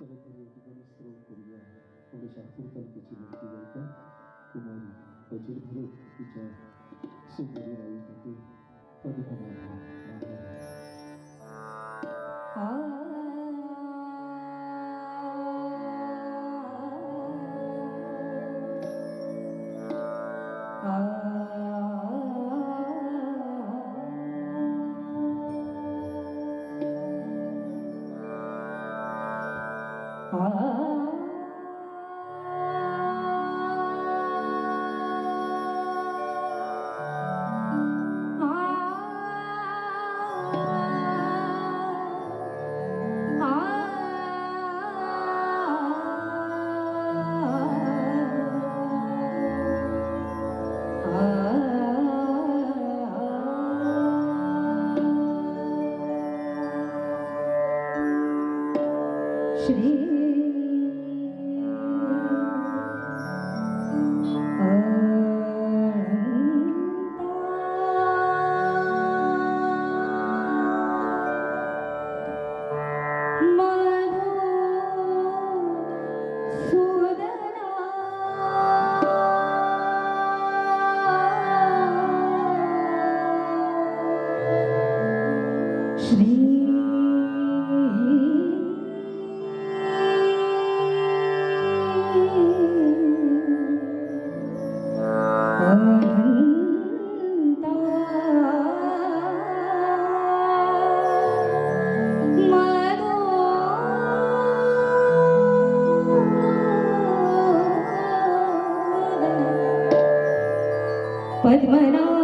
চলে ঘুরে জীবনে শ্রম করিয়া ওরে সাফুরতল কিছু মুক্তি কুমারী অচির ভরত বিচার সে করিয়া তাকে পদে should hear. khỏi thì mời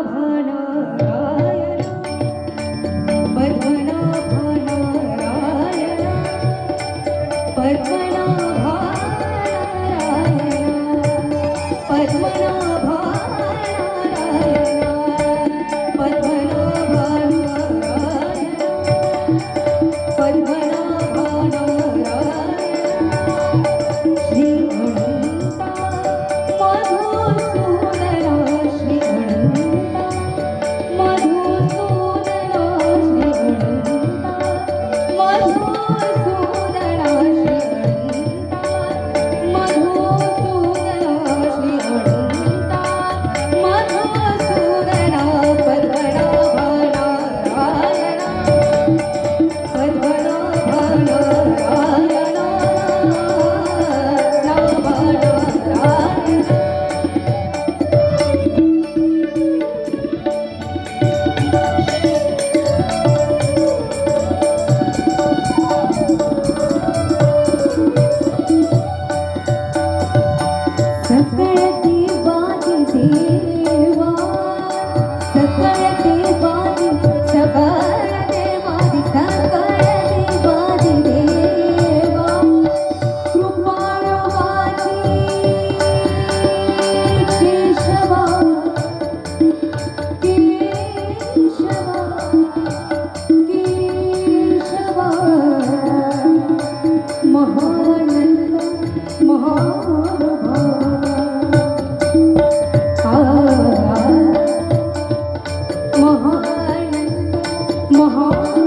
ಮಕ್ಕಳ Morro.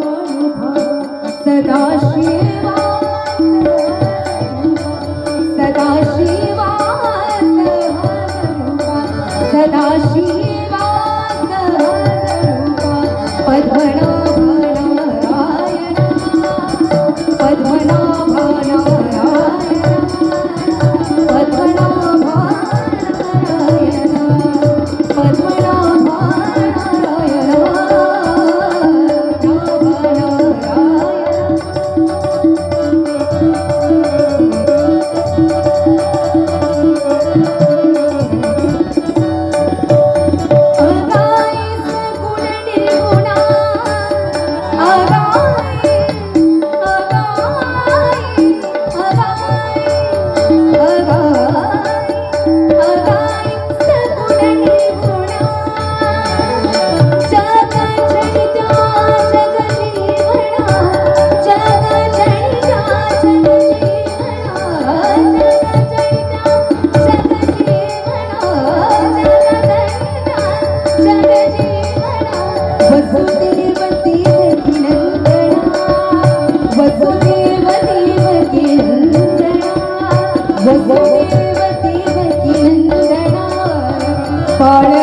Oh. Kale